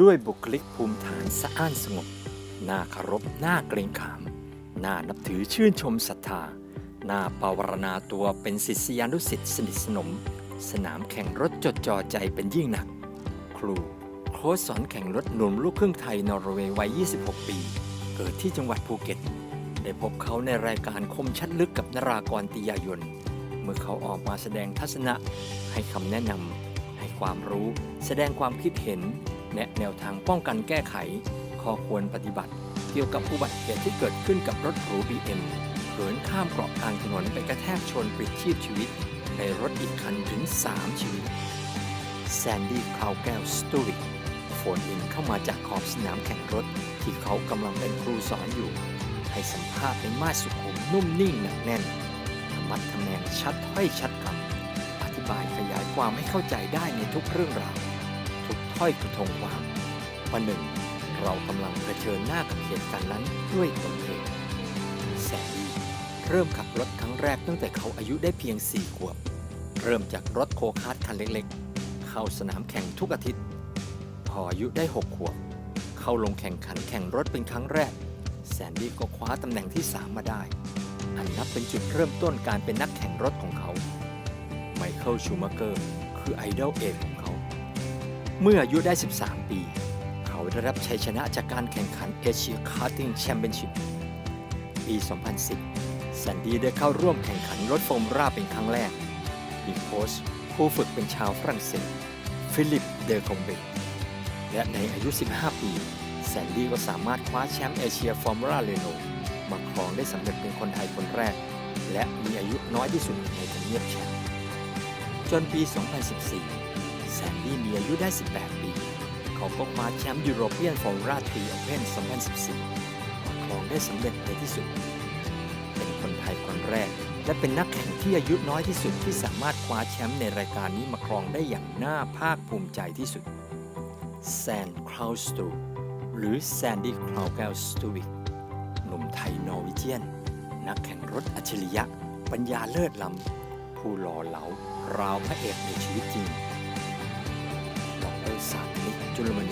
ด้วยบุคลิกภูมิฐานสะอ้านสงบ น่าเคารพน่าเกรงขาม น่านับถือชื่นชมศรัทธา น่าปรารณาตัวเป็นศิษยานุศิษย์สนิทสนม สนามแข่งรถจดจ่อใจเป็นยิ่งหนัก ครู โค้ชสอนแข่งรถหนุ่มลูกครึ่งไทยนอร์เวย์วัย 26 ปี เกิดที่จังหวัดภูเก็ต ได้พบเขาในรายการคมชัดลึกกับนรากรติยายน เมื่อเขาออกมาแสดงทัศนะ ให้คำแนะนำให้ความรู้ แสดงความคิดเห็น แนะแนวทางป้องกันแก้ไข ข้อควรปฏิบัติ เกี่ยวกับอุบัติเหตุที่เกิดขึ้นกับรถหรู BM เหินข้ามเกาะกลางถนนไปกระแทกชนปลิดชีพชีวิต ในรถอีกคันถึง 3 ชีวิตแซนดี้คลาวแก้วสตูริกโฟนอินเข้ามาจากขอบสนามแข่งรถ ที่เขากำลังเป็นครูสอนอยู่ ให้สัมภาษณ์เป็นมาสุขุมนุ่มนิ่งหนักแน่นธรรมัดทแมงชัดถ้อยชัดคำอธิบายขยายความให้เข้าใจได้ในทุกเรื่องราว ห้อยกระทงความวันหนึ่ง เรากำลังเผชิญหน้ากับเหตุการณ์นั้นด้วยตนเองแซนดี้เริ่มขับรถครั้งแรกตั้งแต่เขาอายุได้เพียง4ขวบ เริ่มจากรถโคคาร์ทคันเล็กๆ เข้าสนามแข่งทุกอาทิตย์ พออายุได้6ขวบ เข้าลงแข่งขันแข่งรถเป็นครั้งแรกแซนดี้ก็คว้าตำแหน่งที่3มาได้ อันนับเป็นจุดเริ่มต้นการเป็นนักแข่งรถของเขา ไมเคิลชูมาเกอร์คือไอดอลเอกของ เมื่ออายุได้ 13 ปี เขาได้รับชัยชนะจากการแข่งขันเอเชียคาร์ติ้งแชมเปี้ยนชิพปี 2010แซนดี้ได้เข้าร่วมแข่งขันรถฟอร์มูล่าเป็นครั้งแรก มีโค้ชผู้ฝึกเป็นชาวฝรั่งเศส ฟิลิป เดอคอมเบกและในอายุ 15 ปี แซนดี้ก็สามารถคว้าแชมป์เอเชียฟอร์มูล่าเรโนมาครองได้สำเร็จเป็นคนไทยคนแรก และมีอายุน้อยที่สุดในทำเนียบแชมป์จนปี 2014 แซนดี้มีอายุได้ 18 ปี เขาก็คว้าแชมป์ยูโรเปียนฟอร์มูล่าทรีโอเพน2014มาครองได้สำเร็จในที่สุด เป็นคนไทยคนแรก และเป็นนักแข่งที่อายุน้อยที่สุดที่สามารถคว้าแชมป์ในรายการนี้มาครองได้อย่างน่าภาคภูมิใจที่สุดแซนคลาวสตูหรือแซนดี้คลาวแกลสตูวิกหนุ่มไทยนอร์วิเจียน นักแข่งรถอัจฉริยะ ปัญญาเลิศล้ำผู้หล่อเหลาราวพระเอกในชีวิตจริง saat ini. Cuma